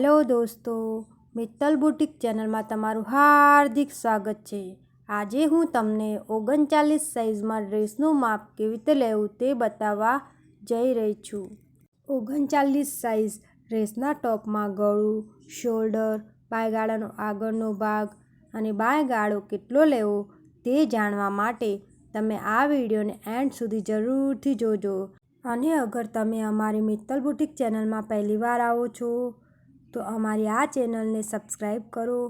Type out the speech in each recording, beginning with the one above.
Hello દોસ્તો, Mittal boutique ચેનલમાં તમારું હાર્દિક સ્વાગત છે. આજે હું તમને ઓગણચાલીસ સાઇઝમાં ડ્રેસનું માપ કેવી રીતે લેવું તે બતાવવા જઈ રહી છું. ઓગણચાલીસ સાઇઝ ડ્રેસના ટોપમાં ગળું, શોલ્ડર, બાયગાળાનો આગળનો ભાગ અને બાયગાળો કેટલો લેવો તે જાણવા માટે તમે આ વિડીયોને એન્ડ સુધી જરૂરથી જોજો. અને અગર તમે અમારી મિત્તલ બુટિક ચેનલમાં પહેલીવાર આવો છો તો અમારી આ ચેનલને સબસ્ક્રાઈબ કરો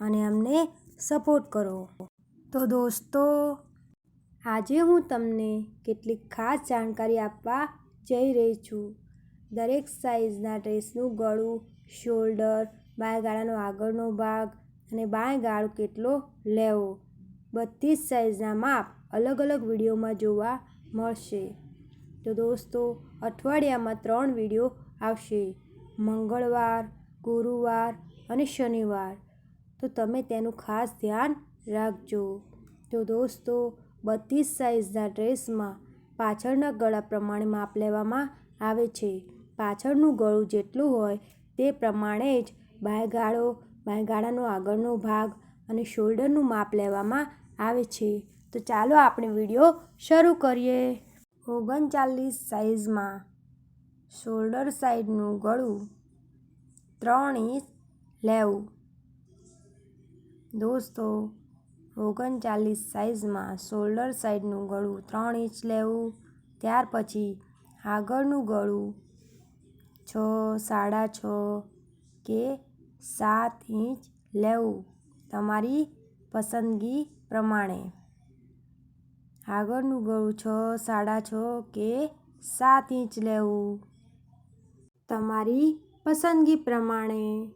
અને અમને સપોર્ટ કરો. તો દોસ્તો, આજે હું તમને કેટલીક ખાસ જાણકારી આપવા જઈ રહી છું. દરેક સાઇઝના ડ્રેસનું ગળું, શોલ્ડર, બાયગાળાનો આગળનો ભાગ અને બાયગાળો કેટલો લેવો, બધી જ સાઇઝના માપ અલગ અલગ વિડીયોમાં જોવા મળશે. તો દોસ્તો, અઠવાડિયામાં ત્રણ વીડિયો આવશે. મંગળવાર ગુરુવાર અને શનિવાર. તો તમે તેનું ખાસ ધ્યાન રાખજો. તો દોસ્તો, બધી જ સાઇઝના ડ્રેસમાં પાછળના ગળા પ્રમાણે માપ લેવામાં આવે છે. પાછળનું ગળું જેટલું હોય તે પ્રમાણે જ બાયગાળો, બાયગાળાનો આગળનો ભાગ અને શોલ્ડરનું માપ લેવામાં આવે છે. તો ચાલો આપણે વીડિયો શરૂ કરીએ. ઓગણચાલીસ સાઇઝમાં શોલ્ડર સાઈડનું ગળું ત્રણ ઇંચ લેવું. દોસ્તો, ઓગણચાલીસ સાઇઝમાં શોલ્ડર સાઈડનું ગળું ત્રણ ઇંચ લેવું, ત્યાર પછી આગળનું ગળું છ, સાડા છ કે સાત ઇંચ લેવું, તમારી પસંદગી પ્રમાણે. આગળનું ગળું છ, સાડા છ કે સાત ઇંચ લેવું, તમારી પસંદગી પ્રમાણે.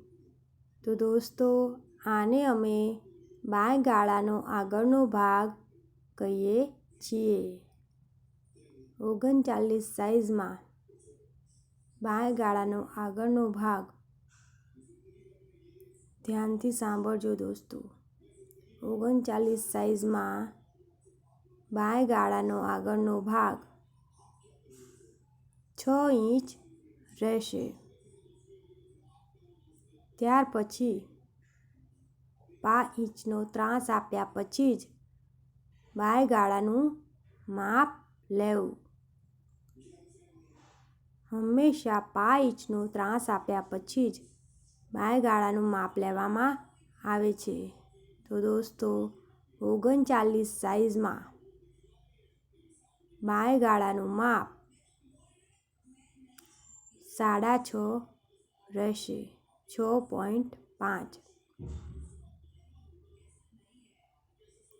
તો દોસ્તો, આને અમે બાયગાળાનો આગળનો ભાગ કહીએ છીએ. ઓગણચાલીસ સાઇઝમાં બાયગાળાનો આગળનો ભાગ. ધ્યાનથી સાંભળજો દોસ્તો. ઓગણચાલીસ સાઇઝમાં બાયગાળાનો આગળનો ભાગ છ ઇંચ રહેશે. ત્યાર પછી પા ઇંચનો ત્રાસ આપ્યા પછી જ બાયગાળાનું માપ લેવું. હંમેશા પા ઇંચનો ત્રાસ આપ્યા પછી જ બાયગાળાનું માપ લેવામાં આવે છે. તો દોસ્તો, ઓગણચાલીસ સાઇઝમાં બાયગાળાનું માપ સાડા છ રહેશે. છ પોઈન્ટ પાંચ.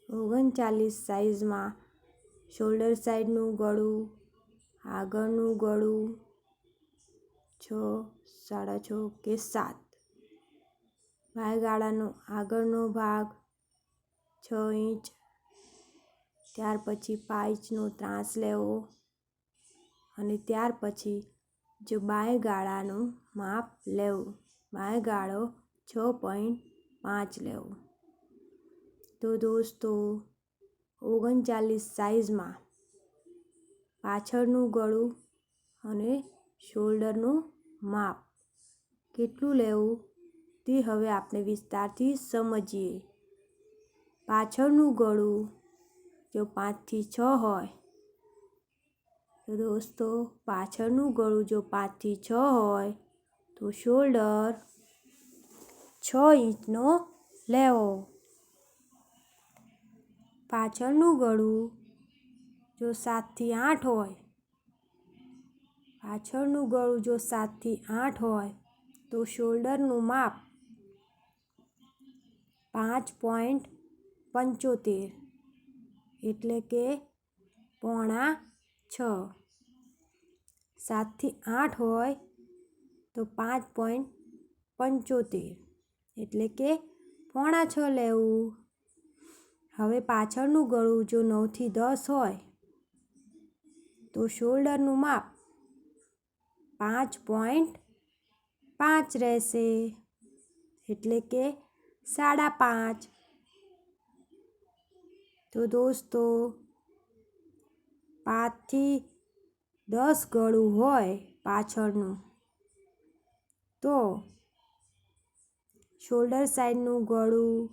ઓગણચાલીસ સાઇઝમાં શોલ્ડર સાઈડનું ગળું, આગળનું ગળું છ, સાડા છ કે સાત. બાયગાળાનો આગળનો ભાગ છ ઇંચ, ત્યાર પછી પાંચ ઇંચનો ત્રાસ લેવો અને ત્યાર પછી જો બાયગાળાનું માપ લેવું. બાયગાળો છ પોઈન્ટ પાંચ લેવો. તો દોસ્તો, ઓગણચાલીસ સાઇઝમાં પાછળનું ગળું અને શોલ્ડરનું માપ કેટલું લેવું તે હવે આપણે વિસ્તારથી સમજીએ. પાછળનું ગળું જો પાંચથી છ હોય, તો દોસ્તો પાછળનું ગળું જો પાંચથી છ હોય તો શોલ્ડર છ ઇંચનો લેવો. પાછળનું ગળું જો સાતથી આઠ હોય, પાછળનું ગળું જો સાતથી આઠ હોય, તો શોલ્ડરનું માપ પાંચ પોઈન્ટ પંચોતેર એટલે કે પોણા છ. સાતથી આઠ હોય તો પાંચ પોઈન્ટ પંચોતેર. એટલે કે પોણા છ લેવું. હવે પાછળનું ગળું જો નવથી દસ હોય, તો શોલ્ડરનું માપ પાંચ પોઈન્ટ પાંચ રહેશે. એટલે કે સાડા પાંચ. તો દોસ્તો, પાંચથી દસ ગળું હોય પાછળનું. તો શોલ્ડર સાઈડનું ગળું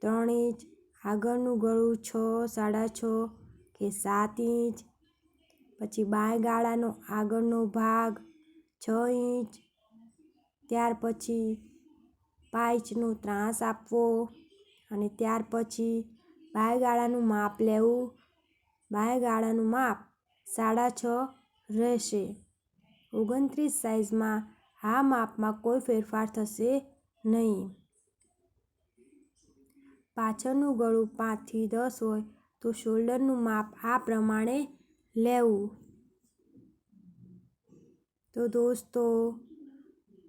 ત્રણ ઇંચ, આગળનું ગળું છ, સાડા છ કે સાત ઇંચ, પછી બાંય ગાળાનો આગળનો ભાગ છ ઇંચ, ત્યાર પછી પાઇચનો ત્રાસ આપવો અને ત્યાર પછી બાંય ગાળાનું માપ લેવું. બાંય ગાળાનું માપ સાડા છ રહેશે. ઓગણત્રીસ સાઇઝમાં આ માપમાં કોઈ ફેરફાર થશે નહીં. પાછળનું ગળું પાંચથી દસ હોય તો શોલ્ડરનું માપ આ પ્રમાણે લેવું. તો દોસ્તો,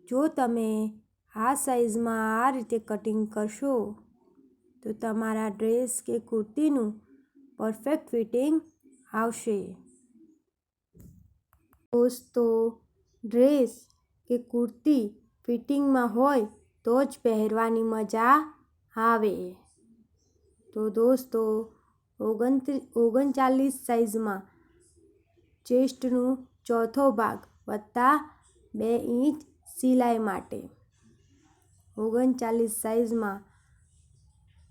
જો તમે આ સાઇઝમાં આ રીતે કટિંગ કરશો, તો તમારા ડ્રેસ કે કુર્તીનું પરફેક્ટ ફિટિંગ આવશે. દોસ્તો, ડ્રેસ કે કુર્તી ફિટિંગમાં હોય તો જ પહેરવાની મજા આવે. તો દોસ્તો, ઓગણત્રી, ઓગણચાલીસ સાઇઝમાં ચેસ્ટનું ચોથો ભાગ વત્તા બે ઇંચ સિલાઈ માટે. ઓગણચાલીસ સાઇઝમાં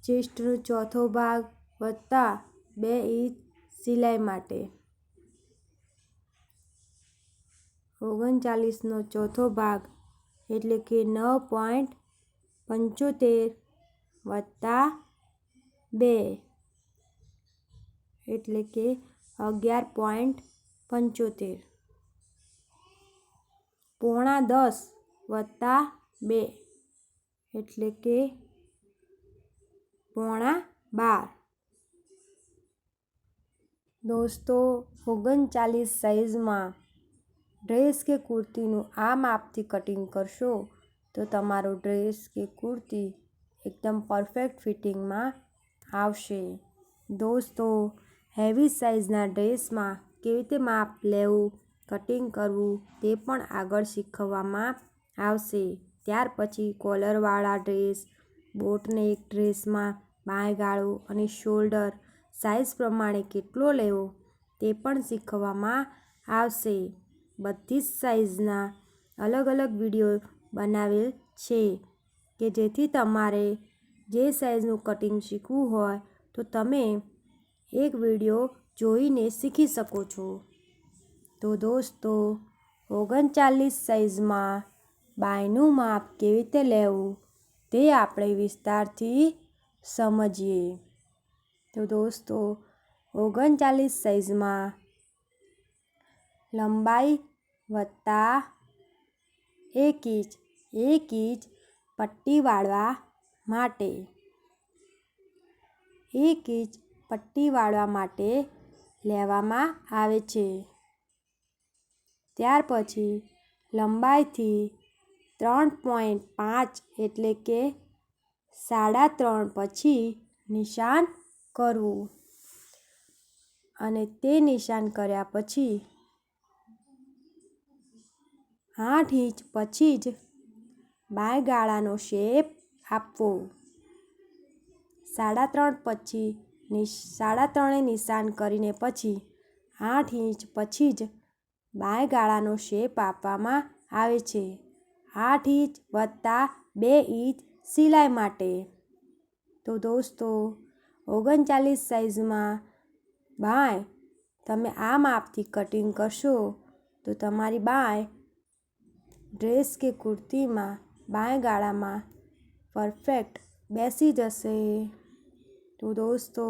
ચેસ્ટનો ચોથો ભાગ વત્તા બે ઇંચ સિલાઈ માટે. ઓગણચાલીસનો ચોથો ભાગ, એટલે કે નવ પોઈન્ટ પંચોતેર વત્તા બે, એટલે કે અગિયાર પોઈન્ટ પંચોતેર. પોણા દસ વત્તા બે, એટલે કે પોણા બાર. દોસ્તો, ઓગણચાલીસ સાઇઝમાં ડ્રેસ કે કુર્તીનું આ માપથી કટિંગ કરશો, તો તમારો ડ્રેસ કે કુર્તી એકદમ પરફેક્ટ ફિટિંગમાં આવશે. દોસ્તો, હેવી સાઇઝના ડ્રેસમાં કેવી રીતે માપ લેવું, કટિંગ કરવું તે પણ આગળ શીખવવામાં આવશે. ત્યાર પછી કોલરવાળા ડ્રેસ બોટનેક ડ્રેસમાં બાંય ગાળો અને શોલ્ડર સાઇઝ પ્રમાણે કેટલો લેવો તે પણ શીખવવામાં આવશે. બધી જ સાઇઝના અલગ અલગ વીડિયો બનાવેલ છે કે જેથી તમારે જે સાઇઝનું કટિંગ શીખવું હોય તો તમે એક વીડિયો જોઈને શીખી શકો છો. તો દોસ્તો, ઓગણચાલીસ સાઇઝમાં બાયનું માપ કેવી રીતે લેવું તે આપણે વિસ્તારથી સમજીએ. તો દોસ્તો, ઓગણચાલીસ સાઇઝમાં લંબાઈ વત્તા એક ઇંચ એક ઇંચ પટ્ટી વાળવા માટે. એક ઇંચ પટ્ટી વાળવા માટે લેવામાં આવે છે. ત્યાર પછી લંબાઈથી ત્રણ પોઈન્ટ પાંચ એટલે કે સાડા ત્રણ પછી નિશાન કરવું. અને તે નિશાન કર્યા પછી આઠ ઇંચ પછી જ બાયગાળાનો શેપ આપવો. સાડા ત્રણ પછી સાડા ત્રણે નિશાન કરીને પછી આઠ ઇંચ પછી જ બાયગાળાનો શેપ આપવામાં આવે છે. આઠ ઇંચ વત્તા બે ઇંચ સિલાઈ માટે. તો દોસ્તો, ઓગણચાલીસ સાઇઝમાં બાય તમે આ માપથી કટિંગ કરશો તો તમારી બાય ડ્રેસ કે કુર્તીમાં બાય ગાળામાં પરફેક્ટ બેસી જશે? તો દોસ્તો,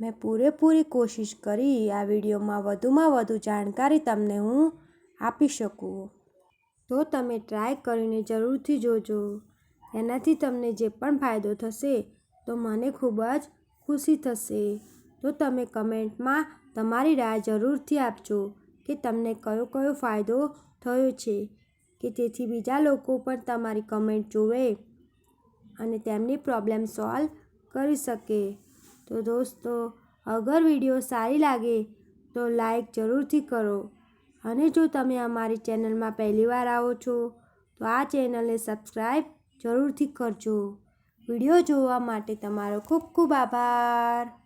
મેં પૂરેપૂરી કોશિશ કરી આ વિડીયોમાં વધુમાં વધુ જાણકારી તમને હું આપી શકું. તો તમે ટ્રાય કરીને જરૂરથી જોજો. એનાથી તમને જે પણ ફાયદો થશે તો મને ખૂબ જ ખુશી થશે. તો તમે કમેન્ટમાં તમારી રાય જરૂરથી આપજો કે તમને કયો કયો ફાયદો થયો છે કે તેથી બીજા લોકો પણ તમારી કમેન્ટ જોવે અને તેમની પ્રોબ્લેમ સોલ્વ કરી શકે. તો દોસ્તો, અગર વીડિયો સારી લાગે તો લાઈક જરૂરથી કરો. અને જો તમે અમારી ચેનલમાં પહેલીવાર આવો છો, તો આ ચેનલને સબસ્ક્રાઈબ જરૂરથી કરજો. વીડિયો જોવા માટે તમારો ખૂબ ખૂબ આભાર.